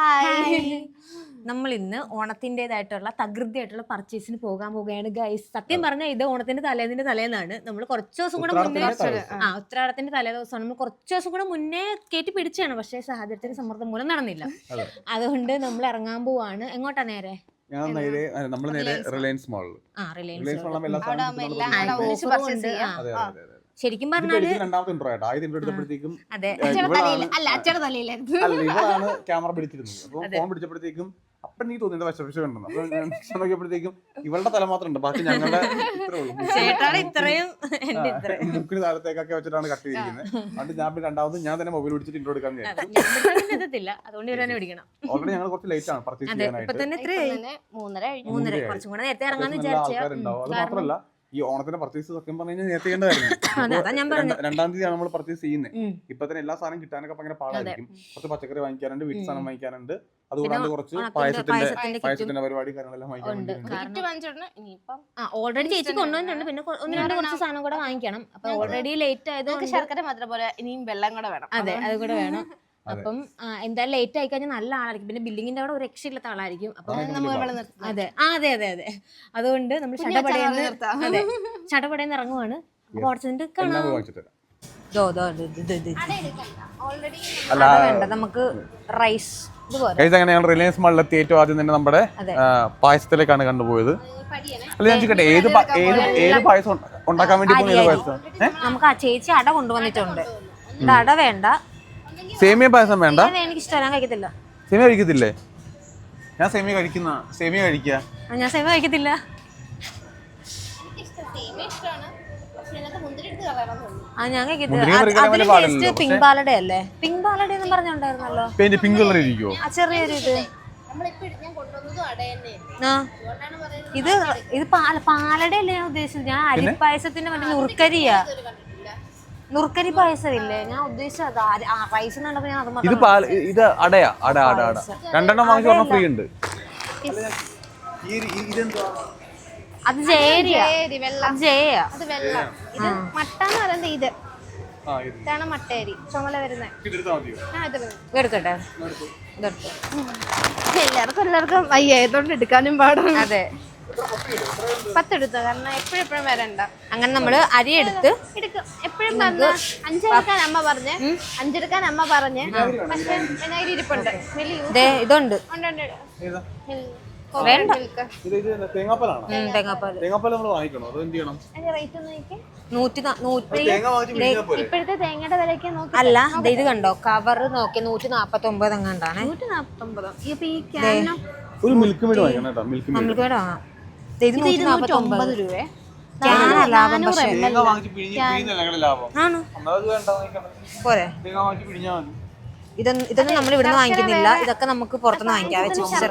Hi നമ്മൾ ഇന്ന് ഓണത്തിന്റെതായിട്ടുള്ള തകൃതിയായിട്ടുള്ള പർച്ചേസിന് പോകാൻ പോവുകയാണ് ഗൈസ് സത്യം പറഞ്ഞാൽ ഇത് ഓണത്തിന്റെ തലേന്നിന്റെ തലേന്നാണ്. നമ്മൾ കുറച്ച് ദിവസം കൂടെ മുന്നേ ആ ഉത്രാടത്തിന്റെ തലേ ദിവസമാണ് നമ്മൾ കുറച്ച് ദിവസം കൂടെ മുന്നേ കയറ്റി പിടിച്ചാണ് പക്ഷേ സാഹചര്യത്തിന് സമ്മർദ്ദം മൂലം നടന്നില്ല. അതുകൊണ്ട് നമ്മൾ ഇറങ്ങാൻ പോവാണ്. എങ്ങോട്ടാ നേരെ? ഞാൻ നേരെ നമ്മൾ നേരെ റിലയൻസ് മാളിൽ ആ റിലയൻസ് മാളിൽ എല്ലാ അതെ സാധനവും ശരിക്കും പറഞ്ഞാൽ പറഞ്ഞാൽ രണ്ടാമത്തെ ഇൻട്രോ ആയിട്ട്. ആദ്യം എടുത്തപ്പോഴത്തേക്കും ഇവളാണ് ക്യാമറ പിടിച്ചിരുന്നത്. അപ്പോൾ ഫോൺ പിടിച്ചപ്പോഴത്തേക്കും അപ്പൊ നീ തോന്നിയത് വശപക്ഷ ഉണ്ടെന്ന്. അപ്പൊ ഞാൻ നോക്കിയപ്പോഴത്തേക്കും ഇവളുടെ തല മാത്രം ഉണ്ട്. ബാക്കി ഞങ്ങളുടെ ചേട്ടാണ് ഇത്രയും ഇത്രയും. മുക്കിന് താഴത്തേക്കൊക്കെ വെച്ചിട്ടാണ് കട്ട് ചെയ്തിരിക്കുന്നത്. അതുകൊണ്ട് ഞാൻ പിന്നെ രണ്ടാമത് ഞാൻ തന്നെ മൊബൈൽ പിടിച്ചിട്ട് ഇൻട്രോ എടുക്കാൻ ഓൾറെഡി ഞങ്ങൾ കുറച്ച് ലേറ്റ് ആണ് പർച്ചേസ് ചെയ്യാനായിട്ട്. മൂന്നര കുറച്ചും കൂടെ നേരത്തെ ഇറങ്ങാന്ന് വിചാരിച്ചു. ആൾക്കാരുണ്ടാവും. അത് മാത്രമല്ല ഈ ഓണത്തിന്റെ പർച്ചേസ് സത്യം പറഞ്ഞു കഴിഞ്ഞാൽ നേരത്തെ ചെയ്യേണ്ടതായിരുന്നു. രണ്ട- തീയതിയാണ് നമ്മൾ പർച്ചേസ് ചെയ്യുന്നത്. ഇപ്പൊ തന്നെ എല്ലാ സാധനം കിട്ടാനൊക്കെ ഭയങ്കര പാടായിരിക്കും. കുറച്ച് പച്ചക്കറി വാങ്ങിക്കാനുണ്ട് വീട്ടു സാധനം വാങ്ങിക്കാനുണ്ട്. അതുകൂടാണ്ട് കുറച്ച് പായസത്തിന്റെ പായസത്തിന്റെ പരിപാടി കാര്യങ്ങളെല്ലാം ആ ഓൾറെഡി ചേച്ചി കൊണ്ടുവന്നിട്ടുണ്ട്. പിന്നെ കൊ- ഒന്ന് രണ്ട് കുറച്ച് സാധനം കൂടെ വാങ്ങിക്കണം. അപ്പൊ ഓൾറെഡി ലേറ്റ് ആയത് ആയതുകൊണ്ട് ശർക്കര മാത്രം പോലെ ഇനിയും വെള്ളം കൂടെ വേണം. അതെ അത് കൂടെ വേണം. അപ്പം എന്താ എന്തായാലും ലേറ്റ് ആയി കഴിഞ്ഞാൽ നല്ല ആളായിരിക്കും. പിന്നെ ബില്ലിങ്ങിന്റെ അവിടെ ഒരു രക്ഷയില്ലാത്ത ആളായിരിക്കും. അപ്പം അതെ ആ അതെ അതെ അതെ. അതുകൊണ്ട് നമ്മൾ ചടപടയിൽ ചടപടയെന്ന് അതെ. ചടപടയെന്ന് ഇറങ്ങുവാണ്. അപ്പൊ അവിടെ കാണാം. നമുക്ക് റൈസ് ഇതുപോലെ. Guys, അങ്ങനെ റിലയൻസ് മള്ളത്തി ഏറ്റവും ആദ്യം തന്നെ നമ്മുടെ പായസത്തിലേക്കാണ് കണ്ടുപോയത്. അല്ല ഞാൻ ചോദിക്കട്ടെ ഏത് ഏത് ഏത് പായസം ഉണ്ടാക്കാൻ വേണ്ടി പോകുന്ന പായസം? നമുക്ക് ആ ചേച്ചി അട കൊണ്ടുവന്നിട്ടുണ്ട്. അട വേണ്ട. സേമിയ പായസം വേണ്ട? ഇത് എനിക്ക് ഇഷ്ടമല്ല ഞാൻ കഴിക്കത്തില്ല. സേമിയ കഴിക്കത്തില്ലേ? ഞാൻ സേമിയ കഴിക്കുന്ന സേമിയ കഴിക്കുക ഞാൻ കഴിക്കത്തില്ല. സേമിയ തോന്നുന്നു ആ ഞാൻ കഴിക്കത്തില്ല. പിങ്ക് അല്ലേ? പിങ്ക് പാലട എന്ന് പറഞ്ഞുണ്ടായിരുന്നല്ലോ പിന്നെ പിങ്ക് കളർ ഇരിക്കുവോ? ആ ചെറിയൊരു ഇത്. നമ്മളിപ്പോ ഞാൻ ഇത് ഇത് പാലടയല്ലേ ഉദ്ദേശിച്ചത്? ഞാൻ അരിപ്പായസത്തിന്റെ മറ്റേ ഉറുക്കരിയാ നുറുക്കരി പായസമില്ലേ? ഞാൻ ഉദ്ദേശിച്ചത് ആ റൈസ് കണ്ടപ്പോ ഞാൻ അത് ഇത് അടയാ അട അട അട രണ്ടെണ്ണം വാങ്ങിച്ചു പറഞ്ഞ ഫ്രീ ഉണ്ട് അത് ജേരിയാ. ശരി വെള്ളം. അത് ജേയാ അത് വെള്ളം. ഇത് മട്ട എന്ന് പറയുന്നത് ഇത്. ഇതാണ് മട്ടേരി. ചുമല വരുന്നത് ആ ഇത് മതി. എടുക്കട്ടെ. ഇതെടുത്തോ. എല്ലാവർക്കും എല്ലാവർക്കും വയ്യായതുകൊണ്ട് എടുക്കാനും പാടാണ്. അതെ. പത്തെടുത്തോ? കാരണം എപ്പോഴും എപ്പോഴും വരണ്ട. അങ്ങനെ നമ്മൾ അരി എടുത്ത് എടുക്കും. എപ്പോഴും പറഞ്ഞ അഞ്ചെടുക്കാൻ അമ്മ പറഞ്ഞ്. അഞ്ചെടുക്കാൻ അമ്മ പറഞ്ഞ്. പക്ഷെ വിനാഗിരി ഇരിപ്പുണ്ട്. ദേ ഇതുണ്ട്. വേണ്ട. നമ്മൾ ഇപ്പോഴത്തെ തേങ്ങയുടെ വിലയ്ക്ക് നോക്കി അല്ല ദേ ഇത് കണ്ടോ? കവർ നോക്കി നൂറ്റി നാപ്പത്തി ഒമ്പത് എങ്ങാണ്ടാണ്. നൂറ്റി നാപ്പത്തൊമ്പതോ? ഇപ്പൊ ഈ ക്യാനോ ഒരു മിൽക്ക് വാങ്ങിക്കണം കേട്ടോ മിൽക്ക് വാങ്ങാം. ഇത് രൂപയെ? ക്യാനാ ലാഭം പക്ഷേ വാങ്ങിച്ച് ആണ്. പോരെ. വാങ്ങിച്ച് ഇതൊന്നും നമ്മൾ ഇവിടുന്ന് വാങ്ങിക്കുന്നില്ല. ഇതൊക്കെ നമുക്ക് പുറത്തുനിന്ന് വാങ്ങിക്കാം. വെച്ച് ഞാൻ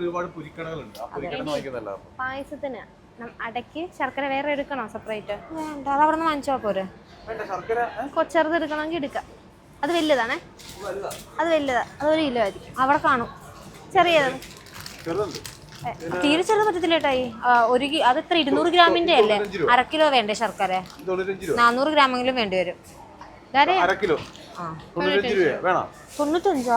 ഇവിടെ പായസത്തിന് അടയ്ക്ക് ശർക്കര വേറെ എടുക്കണോ സെപ്പറേറ്റ്? വേണ്ട. അത് അവിടെ നിന്ന് വാങ്ങിച്ചാൽ പോരെ. വേണ്ട ശർക്കര ഏ? ചെറുത് എടുക്കണമെങ്കിൽ എടുക്കാം. അത് വലുതാണേ. അത് വലുതാ. അത് ഒരു കിലോ ആയിരിക്കും. അവിടെ കാണും. ചെറിയത്. ചെറുതുണ്ട് തീരെ പറ്റത്തില്ല ഏട്ടായി ഒരു അത് എത്ര ഇരുന്നൂറ് ഗ്രാമിന്റെ അല്ലേ? അര കിലോ വേണ്ടേ ശർക്കര? ഇത് നാനൂറ് ഗ്രാമെങ്കിലും വേണ്ടി വരും. തൊണ്ണൂറ്റഞ്ച്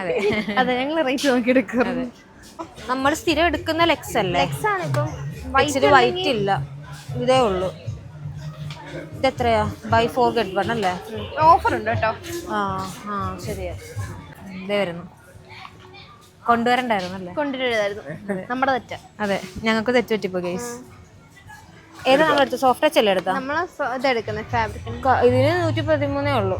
അതെ. അതെ. ഞങ്ങൾ റേറ്റ് നോക്കി എടുക്കുന്നത് നമ്മൾ സ്ഥിരം എടുക്കുന്ന ലെക്സ് അല്ലേ? ലെക്സ് ആണ് ഇപ്പം ഇച്ചിരി വൈറ്റ് ഇല്ല. ഇതേ ഉള്ളൂ. ഇതെത്രയാ? ബൈ ഫോർ ഗെറ്റ് വൺ അല്ലേ? ഓഫർ ഉണ്ട് കേട്ടോ. ആ ആ ശരിയാ. ഇതേ വരുന്നു കൊണ്ടുവരണ്ടായിരുന്നു. അല്ലേ കൊണ്ടുവരുതായിരുന്നു നമ്മുടെ തെറ്റ. അതെ. ഞങ്ങൾക്ക് തെറ്റുപറ്റിപ്പോ ഗൈസ് ഏതാ നമ്മൾ എടുത്തത് സോഫ്റ്റ് ടച്ച് അല്ലേ എടുത്താ? നമ്മൾ സ്വ- ഇതെടുക്കുന്നത് ഫാബ്രിക്കിന് ഇതിന് നൂറ്റി പതിമൂന്നേ ഉള്ളൂ.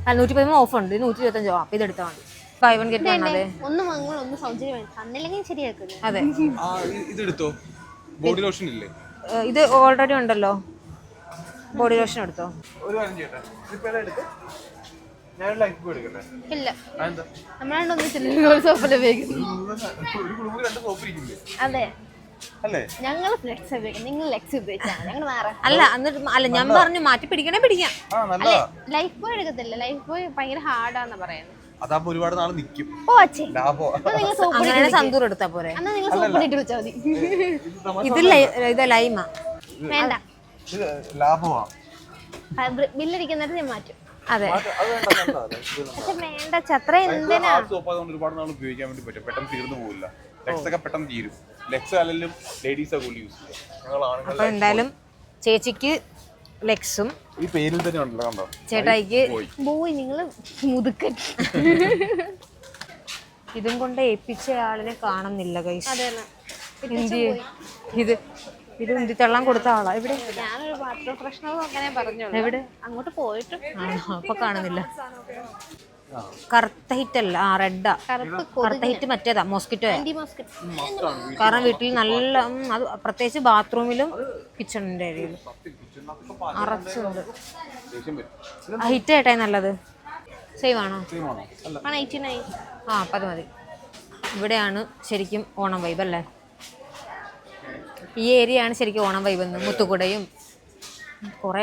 അല്ല നൂറ്റി പതിമൂന്ന് ഓഫ് ഉണ്ട്. ഇത് നൂറ്റി ഇരുപത്തഞ്ചോ അപ്പൊ ഇത് എടുത്താൽ മതി. ഫൈവ് വൺ ഗെറ്റ് വൺ അതെ ഒന്ന് വാങ്ങുമ്പോൾ ഒന്ന് സൗജന്യം തന്നില്ലെങ്കിൽ ശരിയാക്കുന്നത് അതെ. ആ ഇത് എടുത്തോ ബോഡി ലോഷൻ ഇല്ലേ? ഇത് ഓൾറെഡി ഉണ്ടല്ലോ. ബോഡി ലോഷൻ എടുത്തോ? ഒരു കാര്യം ചെയ്യട്ടെ. ഇല്ല. ഒന്നിച്ചില്ല ഉപയോഗിക്കുന്നത്? ഇരിക്കില്ലേ അതെ. അല്ലേ? ഞങ്ങൾ ഫ്ലെക്സ് ഉപയോഗിക്കും. നിങ്ങൾ ലെക്സ് ഉപയോഗിച്ചാണ് ഞങ്ങൾ മാറാം അല്ല എന്നിട്ട് അല്ല ഞാൻ പറഞ്ഞു മാറ്റി പിടിക്കണേ പിടിക്കാം. ലൈഫ് ബോയ് എടുക്കത്തില്ല. ലൈഫ് ബോയ് ഭയങ്കര ഹാർഡാന്ന് പറയുന്നത്. അതാകുമ്പോ ഒരുപാട് നാൾ നിൽക്കും അങ്ങനെ സന്തൂർ എടുത്താ പോരെ. ഇത് ഇത് ലൈമ. വേണ്ട. ഇത് ലാഭമാ. ബില്ലടിക്കുന്നിട്ട് ഞാൻ മാറ്റും. അതെ. പക്ഷെ വേണ്ട ചത്ര എന്തിനാ? സോപ്പ് അതുകൊണ്ട് ഒരുപാട് നാൾ ഉപയോഗിക്കാൻ വേണ്ടി പറ്റും. പെട്ടെന്ന് തീർന്നു പോകില്ല ലെക്സ് ഒക്കെ പെട്ടെന്ന് തീരും. ലെക്സ് അല്ലെങ്കിലും ലേഡീസ് ഒക്കെ യൂസ് ചെയ്യും. ഞങ്ങൾ അപ്പൊ ആണുങ്ങൾ എന്തായാലും ചേച്ചിക്ക് ലെക്സും ഈ പേരിൽ തന്നെ ഉണ്ടല്ലോ കണ്ടോ? ചേട്ടായിക്ക് പോയി നിങ്ങൾ നിങ്ങൾ മുതുക്കൻ. ഇതും കൊണ്ട് ഏൽപ്പിച്ച ആളിനെ കാണുന്നില്ല കൈസ് തന്നെ. ഇത് ഇത് ഉന്തിത്തള്ളം കൊടുത്ത ആളാ. എവിടെ? ഞാനൊരു പ്രശ്നവും അങ്ങനെ എവിടെ? അങ്ങോട്ട് പോയിട്ട് ആണോ? അപ്പൊ കാണുന്നില്ല. കറുത്ത ഹിറ്റ് അല്ല. ആ റെഡാ കറുത്ത ഹിറ്റ് മറ്റേതാ? മോസ്കിറ്റോ കാരണം വീട്ടിൽ നല്ല അത് പ്രത്യേകിച്ച് ബാത്റൂമിലും കിച്ചണിന്റെ ഏരിയയിലും അറച്ചുണ്ട്. ആ ഹിറ്റ് ഏട്ടായി നല്ലത്. സെയിം ആണോ? ആ അപ്പം അത് മതി. ഇവിടെയാണ് ശരിക്കും ഓണം വൈബ് അല്ലേ? ഈ ഏരിയ ആണ് ശരിക്കും ഓണം വൈബെന്ന് മുത്തുകുടയും കുറേ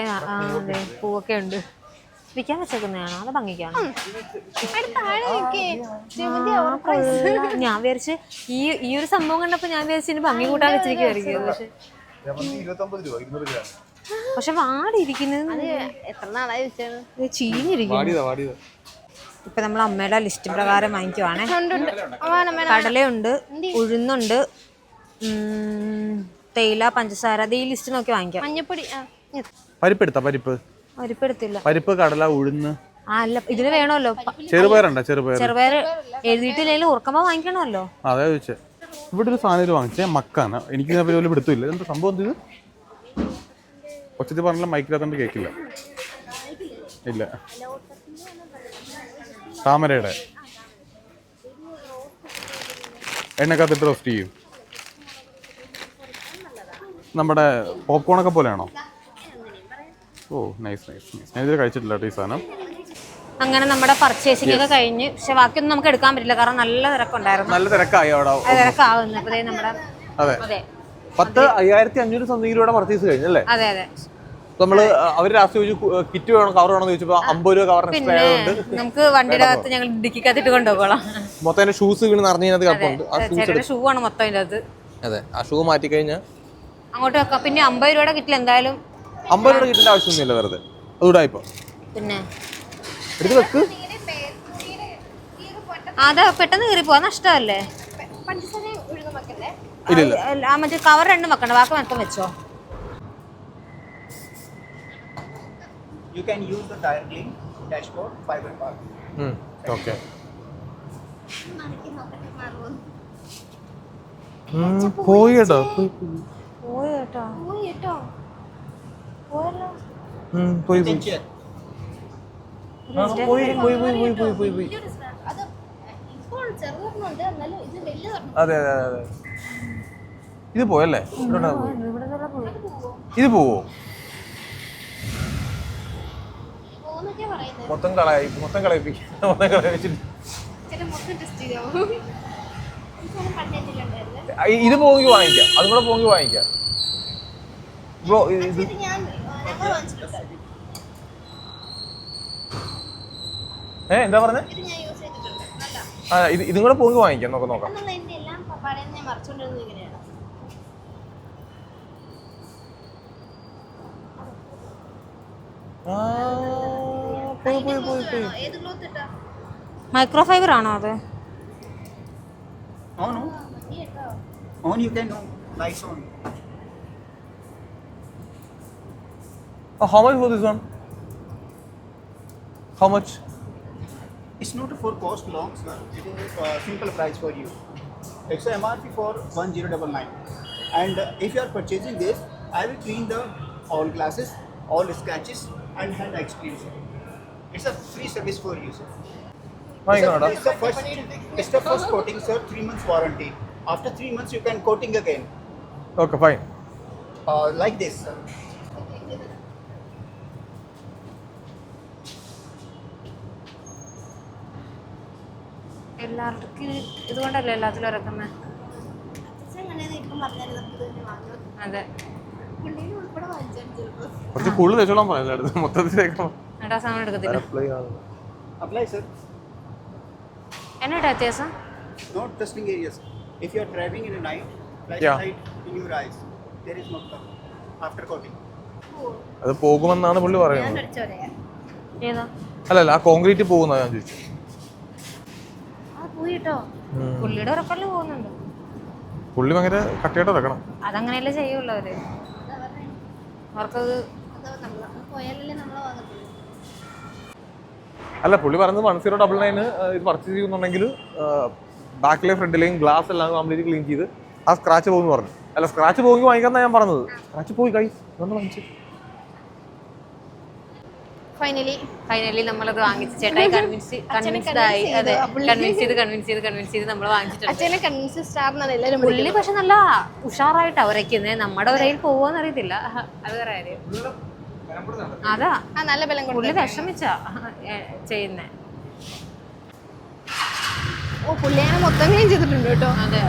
പൂവൊക്കെ ഉണ്ട്. വിൽക്കാൻ വെച്ചേക്കുന്നതാണോ? അത് ഭംഗിക്കാണോ? താഴെ നിൽക്കേ ജമന്തി ഓവർ പ്രൈസ് ഞാൻ വിചാരിച്ച് ഈ ഈ ഒരു സംഭവം കണ്ടപ്പോൾ ഞാൻ വിചാരിച്ചു ഇനി ഭംഗി കൂട്ടാൻ വെച്ചിരിക്കുമായിരിക്കും പക്ഷെ പക്ഷെ വാടിയിരിക്കുന്നത് എത്ര നാളായി വെച്ചത് ഇപ്പൊ നമ്മൾ അമ്മയുടെ ലിസ്റ്റ് പ്രകാരം വാങ്ങിക്കുവാണേ. കടലയുണ്ട് ഉഴുന്നുണ്ട് തേയില പഞ്ചസാര അത് ഈ ലിസ്റ്റ് നോക്കി വാങ്ങിക്കാം. മഞ്ഞപ്പൊടി ആ പരിപ്പ് എടുത്താ പരിപ്പ്? പരിപ്പെടുത്തില്ല പരിപ്പ് കടല ഉഴുന്ന്. ആ അല്ല ഇതിന് വേണമല്ലോ. പ- ചെറുപയറുണ്ടോ? ചെറുപയർ ചെറുപയർ എഴുതിയിട്ടില്ലെങ്കിലും ഉറക്കമ്പോ വാങ്ങിക്കണമല്ലോ. അതാ ചോദിച്ചേ. ഇവിടെ ഒരു സാധനം വാങ്ങിച്ചേ മക്കാണ്. എനിക്ക് ഇതിനെ പറ്റി വലിയ പിടുത്തമില്ല. എന്താ സംഭവം എന്ത് ഇത്? ഒച്ചത്തിൽ പറഞ്ഞാൽ മൈക്കിലകത്തോണ്ട് കേക്കില്ല. ഇല്ല. താമരയുടെ. എണ്ണക്കകത്തിട്ട് റോസ്റ്റ് ചെയ്യും. നമ്മുടെ പോപ്കോൺ ഒക്കെ പോലെയാണോ? ഓ നൈസ് നൈസ് നൈസ് ഞാൻ ഇതിൽ കഴിച്ചിട്ടില്ല ഈ സാധനം. അങ്ങനെ നമ്മുടെ പർച്ചേസിംഗ് ഒക്കെ കഴിഞ്ഞ്. പക്ഷെ ബാക്കിയൊന്നും നമുക്ക് എടുക്കാൻ പറ്റില്ല. കാരണം നല്ല തിരക്കുണ്ടായിരുന്നു. നല്ല തിരക്കായി അവിടെ. തിരക്കാവുന്നു. അപ്പൊ നമ്മുടെ അതെ. അതെ. പത്ത് അയ്യായിരത്തി അഞ്ഞൂറ് സംതിങ് രൂപയുടെ പർച്ചേസ് കഴിഞ്ഞല്ലേ അതെ അതെ. നമ്മൾ അവർ ലാസ്റ്റ് ചോദിച്ചു കിറ്റ് വേണം കവർ വേണമെന്ന് ചോദിച്ചപ്പോ അമ്പത് രൂപ കവർ നമുക്ക് വണ്ടിയുടെ അകത്ത് ഞങ്ങൾ ഡിക്കിക്കകത്തിട്ട് കൊണ്ടുപോകണം. മൊത്തം ഷൂസ് വീണ് നിറഞ്ഞതിനകത്ത് ചേട്ടയുടെ ഷൂ ആണ് മൊത്തം അതെ. ആ ഷൂ മാറ്റി കഴിഞ്ഞാൽ അങ്ങോട്ട് വെക്കാം. പിന്നെ അമ്പത് രൂപയുടെ കിറ്റിൽ എന്തായാലും അമ്പത് രൂപ കിട്ടേണ്ട ആവശ്യമൊന്നുമില്ല വെറുതെ. അതുകൂടെ ഇപ്പൊ പിന്നെ? എടുത്ത് വെക്ക്. അത് പെട്ടെന്ന് കീറി പോവാ നഷ്ടമല്ലേ? ആ മറ്റേ കവർ രണ്ടും വെക്കണ്ട. ബാക്കി മൊത്തം വെച്ചോ. You can use the tire clean dashboard fiber part. Okay പോയി കേട്ടോ. പോയി, പോയി. പോയി കേട്ടോ പോയി കേട്ടോ പോയല്ലോ പോയി പോയി പോയി പോയി പോയി പോയി പോയി. പോയി പോയി അത് അതെ അതെ അതെ അതെ. ഇത് പോയല്ലേ. ഇത് പോവോ? മൊത്തം കളയായി മൊത്തം കളയിപ്പിക്കും മൊത്തം കളയിപ്പിച്ചിട്ട്. ഇത് പോകി വാങ്ങിക്കാം. അതും കൂടെ പോകി വാങ്ങിക്കാം. ബ്രോ ഇത് ഏ എന്താ പറഞ്ഞേ? ഇത് ഞാൻ യൂസ് ചെയ്തിട്ടുണ്ട്. നല്ല ആ ഇത് ഇതും കൂടെ പോകി വാങ്ങിക്കാം. നോക്കാം നോക്കാം. മൈക്രോഫൈബർ ആണോ അത്? On, on. On you can on. Lights on. Oh, how much for this one? How much? It's not for cost long, sir. It is a simple price for you. It's a MRP for 1099. And uh, if you are purchasing this, I will clean the all glasses, all scratches, and hand cream. It's a free service for you, sir. വാങ്ങിക്കണോടാ it's, the first, it's the first coating, sir. Three months warranty. After three months, you can coating again. Okay fine Uh, like this, sir. എല്ലാവർക്കും ഇത് ഇതുകൊണ്ടല്ലേ എല്ലാത്തിലും ഇറക്കുന്നത് അതെ കുറച്ച് കൂടുതൽ തേച്ചോളാൻ പറയാം അടുത്ത് മൊത്തത്തിൽ തേക്കണം ഏട്ടാ സാധനം എടുക്കത്തില്ല Apply, sir. എന്നാ വ്യത്യാസം? Not testing areas. If you are driving in a night, Yeah. flashlight in your eyes, there is no color after. അത് പോകുമെന്നാണ് പുള്ളി പറയുന്നത്. അല്ലല്ല ആ കോൺക്രീറ്റ് പോകുന്ന ഞാൻ ചോദിച്ചു ആ പോയി കേട്ടോ പുള്ളിയുടെ ഉറപ്പല്ലേ പോകുന്നുണ്ട്? പുള്ളി ഭയങ്കര കട്ടിയായിട്ട് ഇറക്കണം അതങ്ങനെയല്ലേ ചെയ്യുള്ളൂ അവർ അവർക്കത് പോയാലല്ലേ നമ്മളെ അല്ല പുള്ളി പറഞ്ഞത് വൺ സീറോ ഡബിൾ നയൻ ഇത് പർച്ചേസ് ചെയ്യുന്നുണ്ടെങ്കിൽ ബാക്കിലെ ഫ്രണ്ടിലെയും ഗ്ലാസ് എല്ലാം കംപ്ലീറ്റ് ക്ലീൻ ചെയ്ത് ആ സ്ക്രാച്ച് പോകുന്നു പറഞ്ഞു. അല്ല സ്ക്രാച്ച് പോകുമെങ്കിൽ വാങ്ങിക്കാന്നാ ഞാൻ പറഞ്ഞത്. സ്ക്രാച്ച് പോയി കൈ. ഇതൊന്ന് വാങ്ങിച്ചു? ഫൈനലി ഫൈനലി നമ്മളത് വാങ്ങിച്ച് ചേട്ടായി കൺവിൻസ് കൺവിൻസ്ഡ് ആയി. അതെ കൺവിൻസ് ചെയ്ത് കൺവിൻസ് ചെയ്ത് കൺവിൻസ് ചെയ്ത് നമ്മൾ വാങ്ങിച്ചിട്ടുണ്ട്. പുള്ളി പക്ഷെ നല്ല ഉഷാറായിട്ടാ ഉരയ്ക്കുന്നത് നമ്മുടെ ഉരയിൽ പോവോന്ന് അറിയത്തില്ല അത് വേറെ കാര്യം. അതാ. ആ നല്ല ബലം പുള്ളി വിഷമിച്ച ചെയ്യുന്നേ. ഓ പുള്ളിയാനെ മൊത്തം ക്ലീൻ ചെയ്തിട്ടുണ്ട് കേട്ടോ. അതെ.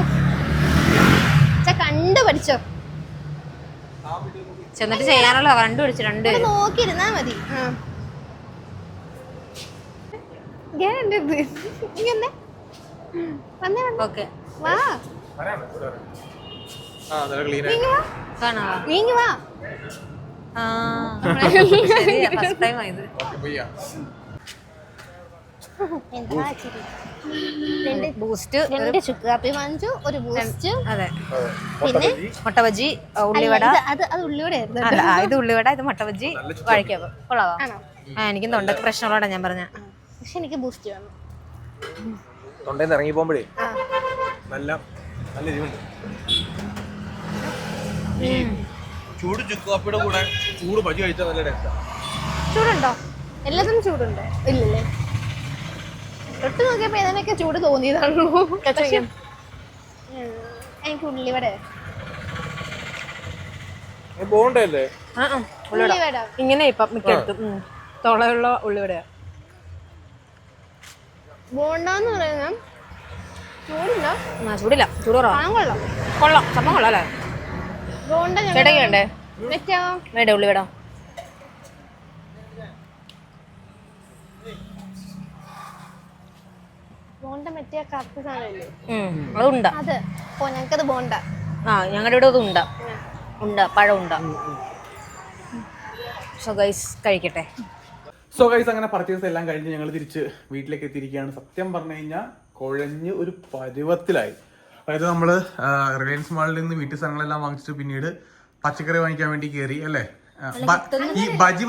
കണ്ട് കണ്ടു പഠിച്ചോ? ചെന്നിട്ട് ചെയ്യാനുള്ള കണ്ടുപിടിച്ചു രണ്ട് ഇവിടെ നോക്കിയിരുന്നാ മതി. ആ. ഇങ്ങനെയുണ്ട് ഇത്. ഇങ്ങനെ. വന്നേ വന്നേ. ഓക്കെ. വാ. ആ നല്ല ക്ലീൻ നീങ്ങി വാ. ബൂസ്റ്റ് രണ്ട് ചുക്ക് കാപ്പി വാങ്ങിച്ചു ഒരു ബൂസ്റ്റ് അതെ. പിന്നെ മുട്ട ബജി. ഉള്ളിവട ഇത് അത് അത് അല്ല ഇത് ഉള്ളിവട ഇത് മുട്ടബജി. കൊള്ളാവോ? ആ എനിക്കും തൊണ്ടക്ക് പ്രശ്നമുള്ളതാണ് ഞാൻ പറഞ്ഞ. പക്ഷെ എനിക്ക് ബൂസ്റ്റ് വേണം. തൊണ്ടയിൽ ഇറങ്ങി പോകുമ്പോഴേ നല്ല നല്ല ഈ ചൂട് ചുക്ക് കാപ്പിയുടെ കൂടെ ചൂട് ബജി കഴിച്ചാൽ നല്ല ടേസ്റ്റാ. ചൂടുണ്ടോ? എല്ലാത്തിനും ചൂടുണ്ടോ? ഇല്ലല്ലേ. തൊട്ട് നോക്കിയപ്പോ ഏതാനൊക്കെ ചൂട് തോന്നിയതാണല്ലോ എനിക്ക് ഉള്ളിവട. ബോണ്ടല്ലേ ഇങ്ങനെ മിക്കടുത്തും. ഉം. തുളയുള്ള ഉള്ളിവട ബോണ്ടാന്ന് പറയുന്നത് ചൂടുണ്ടോ? ആ ചൂടില്ല. ചൂട് കൊള്ളാം. കൊള്ളാം. സംഭവം കൊള്ളാം അല്ലേ? ബോണ്ട ചേട്ടയ്ക്ക് വേണ്ടേ വെച്ചോ. വേണ്ടേ ഉള്ളിവട ബോണ്ട മറ്റേ കറുത്ത സാധനമില്ലേ? ഉം, അതുണ്ട. അത്. ഓ ഞങ്ങക്കത് ബോണ്ട ആ ഞങ്ങളുടെ ഇവിടെ ഉണ്ട്. ഉണ്ട ഉണ്ട പഴം ഉണ്ട്. സോ ഗൈസ് കഴിക്കട്ടെ. സോ ഗൈസ് അങ്ങനെ പർച്ചേസ് എല്ലാം കഴിഞ്ഞ് ഞങ്ങൾ തിരിച്ച് വീട്ടിലേക്ക് എത്തിയിരിക്കുകയാണ്. സത്യം പറഞ്ഞു കഴിഞ്ഞാൽ കുഴഞ്ഞ് ഒരു പരുവത്തിലായി. അതായത് നമ്മൾ റിലയൻസ് മാളിൽ നിന്ന് വീട്ടു സാധനങ്ങളെല്ലാം വാങ്ങിച്ചിട്ട് പിന്നീട് പച്ചക്കറി വാങ്ങിക്കാൻ വേണ്ടി കയറി അല്ലേ? ഈ ബജി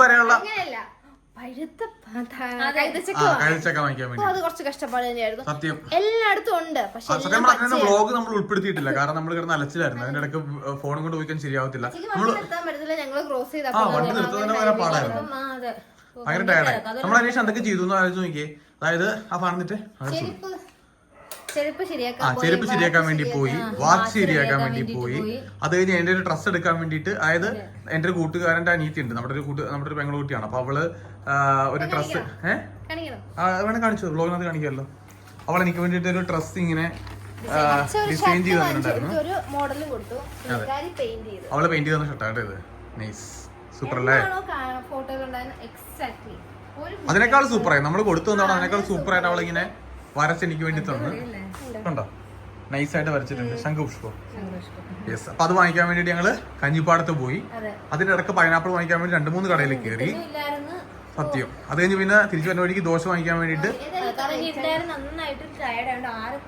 തന്നെയായിരുന്നു. സത്യം. എല്ലായിടത്തും ഉണ്ട് സത്യം നമ്മൾ ഉൾപ്പെടുത്തിയിട്ടില്ല കാരണം നമ്മൾ കിടന്ന് അലച്ചിലായിരുന്നു. അതിന്റെ ഇടയ്ക്ക് ഫോണും കൊണ്ട് പോയിക്കാൻ ശരിയാവത്തില്ല. ആ വണ്ടി നിർത്തുന്നതിന് വരെ പാടായിരുന്നു. ഭയങ്കര ടയർഡായി നമ്മൾ അന്വേഷിച്ച് എന്തൊക്കെ ചെയ്തു എന്ന് ആലോചിച്ച് നോക്കിയേ. അതായത് ആ പറഞ്ഞിട്ട് ചെരുപ്പ് ശരിയാക്കാൻ വേണ്ടി പോയി വാച്ച് ശരിയാക്കാൻ വേണ്ടി പോയി. അത് കഴിഞ്ഞ് എന്റെ ഒരു ഡ്രസ് എടുക്കാൻ വേണ്ടിയിട്ട് അതായത് എന്റെ ഒരു കൂട്ടുകാരന്റെ അനീത്തി ഉണ്ട് നമ്മുടെ ഒരു കൂട്ട് നമ്മുടെ ഒരു പെങ്ങളുകുട്ടിയാണ് അപ്പൊ അവൾ ഒരു ഡ്രസ് ഏഹ് വേണേ കാണിച്ചു ബ്ലോഗിനകത്ത് കാണിക്കാമല്ലോ. അവൾ എനിക്ക് വേണ്ടിട്ട് ഒരു ഡ്രസ് ഇങ്ങനെ ഡിസൈൻ ചെയ്ത് തന്നിട്ടുണ്ടായിരുന്നു. അവൾ പെയിന്റ് ചെയ്ത ഷർട്ടായിട്ട് ഇത്. നൈസ് സൂപ്പർ അല്ലേ? അതിനേക്കാൾ സൂപ്പറായി നമ്മൾ കൊടുത്തു തന്നോണ്ട് അതിനേക്കാൾ സൂപ്പറായിട്ട് അവളിങ്ങനെ വരച്ച് എനിക്ക് വേണ്ടി തന്നു. കണ്ടോ നൈസ് ആയിട്ട് വരച്ചിട്ടുണ്ട് ശംഖുപുഷ്പം. യെസ് അപ്പൊ അത് വാങ്ങിക്കാൻ വേണ്ടിട്ട് ഞങ്ങൾ കഞ്ഞിപ്പാടത്ത് പോയി. അതിന്റെ ഇടയ്ക്ക് പൈനാപ്പിൾ വാങ്ങിക്കാൻ വേണ്ടി രണ്ട് മൂന്ന് കടയിൽ കയറി സത്യം. അത് കഴിഞ്ഞ് പിന്നെ തിരിച്ചു വരുന്ന വഴിക്ക് ദോശ വാങ്ങിക്കാൻ വേണ്ടിട്ട്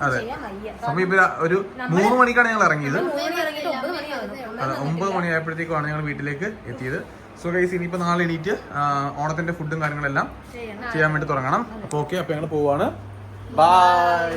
അതെ സമയം ഇപ്പൊ ഒരു മൂന്ന് മണിക്കാണ് ഞങ്ങൾ ഇറങ്ങിയത്. അതെ ഒമ്പത് മണിയായപ്പോഴത്തേക്കാണ് ഞങ്ങൾ വീട്ടിലേക്ക് എത്തിയത്. സോ ഗൈസ് ഇനിയിപ്പോ നാളെ എണീറ്റ് ഓണത്തിന്റെ ഫുഡും കാര്യങ്ങളെല്ലാം ചെയ്യാൻ വേണ്ടി തുടങ്ങണം. അപ്പൊ ഓക്കെ അപ്പൊ ഞങ്ങൾ പോവാണ്. ബൈ